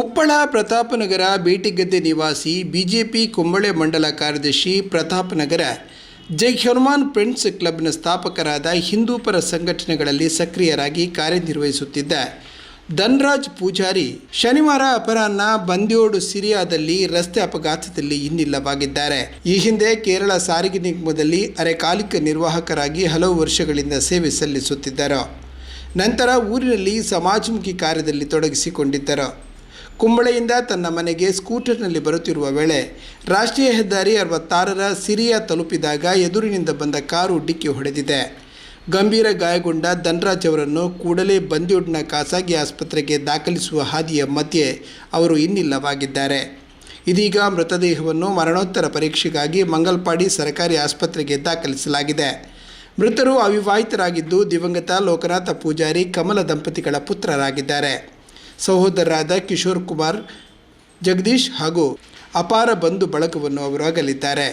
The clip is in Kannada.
ಉಪ್ಪಳ ಪ್ರತಾಪನಗರ ಬೇಟಿಗದ್ದೆ ನಿವಾಸಿ ಬಿಜೆಪಿ ಕುಂಬಳೆ ಮಂಡಲ ಕಾರ್ಯದರ್ಶಿ ಪ್ರತಾಪನಗರ ಜೈ ಹನುಮಾನ್ ಫ್ರೆಂಡ್ಸ್ ಕ್ಲಬ್ನ ಸ್ಥಾಪಕರಾದ ಹಿಂದೂಪರ ಸಂಘಟನೆಗಳಲ್ಲಿ ಸಕ್ರಿಯರಾಗಿ ಕಾರ್ಯನಿರ್ವಹಿಸುತ್ತಿದ್ದ ಧನ್ರಾಜ್ ಪೂಜಾರಿ ಶನಿವಾರ ಅಪರಾಹ್ನ ಬಂದ್ಯೋಡು ಸಿರಿಯಾದಲ್ಲಿ ರಸ್ತೆ ಅಪಘಾತದಲ್ಲಿ ಇನ್ನಿಲ್ಲವಾಗಿದ್ದಾರೆ. ಈ ಹಿಂದೆ ಕೇರಳ ಸಾರಿಗೆ ನಿಗಮದಲ್ಲಿ ಅರೆಕಾಲಿಕ ನಿರ್ವಾಹಕರಾಗಿ ಹಲವು ವರ್ಷಗಳಿಂದ ಸೇವೆ ಸಲ್ಲಿಸುತ್ತಿದ್ದರು. ನಂತರ ಊರಿನಲ್ಲಿ ಸಮಾಜಮುಖಿ ಕಾರ್ಯದಲ್ಲಿ ತೊಡಗಿಸಿಕೊಂಡಿದ್ದರು. ಕುಂಬಳೆಯಿಂದ ತನ್ನ ಮನೆಗೆ ಸ್ಕೂಟರ್ನಲ್ಲಿ ಬರುತ್ತಿರುವ ವೇಳೆ ರಾಷ್ಟ್ರೀಯ ಹೆದ್ದಾರಿ ಅರವತ್ತಾರರ ಸಿರಿಯಾ ತಲುಪಿದಾಗ ಎದುರಿನಿಂದ ಬಂದ ಕಾರು ಡಿಕ್ಕಿ ಹೊಡೆದಿದೆ. ಗಂಭೀರ ಗಾಯಗೊಂಡ ಧನ್ರಾಜ್ ಅವರನ್ನು ಕೂಡಲೇ ಬಂದ್ಯೂಡ್ನ ಖಾಸಗಿ ಆಸ್ಪತ್ರೆಗೆ ದಾಖಲಿಸುವ ಹಾದಿಯ ಮಧ್ಯೆ ಅವರು ಇನ್ನಿಲ್ಲವಾಗಿದ್ದಾರೆ. ಇದೀಗ ಮೃತದೇಹವನ್ನು ಮರಣೋತ್ತರ ಪರೀಕ್ಷೆಗಾಗಿ ಮಂಗಲ್ಪಾಡಿ ಸರ್ಕಾರಿ ಆಸ್ಪತ್ರೆಗೆ ದಾಖಲಿಸಲಾಗಿದೆ. ಮೃತರು ಅವಿವಾಹಿತರಾಗಿದ್ದು ದಿವಂಗತ ಲೋಕನಾಥ ಪೂಜಾರಿ ಕಮಲ ದಂಪತಿಗಳ ಪುತ್ರರಾಗಿದ್ದಾರೆ. ಸಹೋದರರಾದ ಕಿಶೋರ್ ಕುಮಾರ್ ಜಗದೀಶ್ ಹಾಗೂ ಅಪಾರ ಬಂಧು ಬಳಕವನ್ನು ಅವರು ಅಗಲಿದ್ದಾರೆ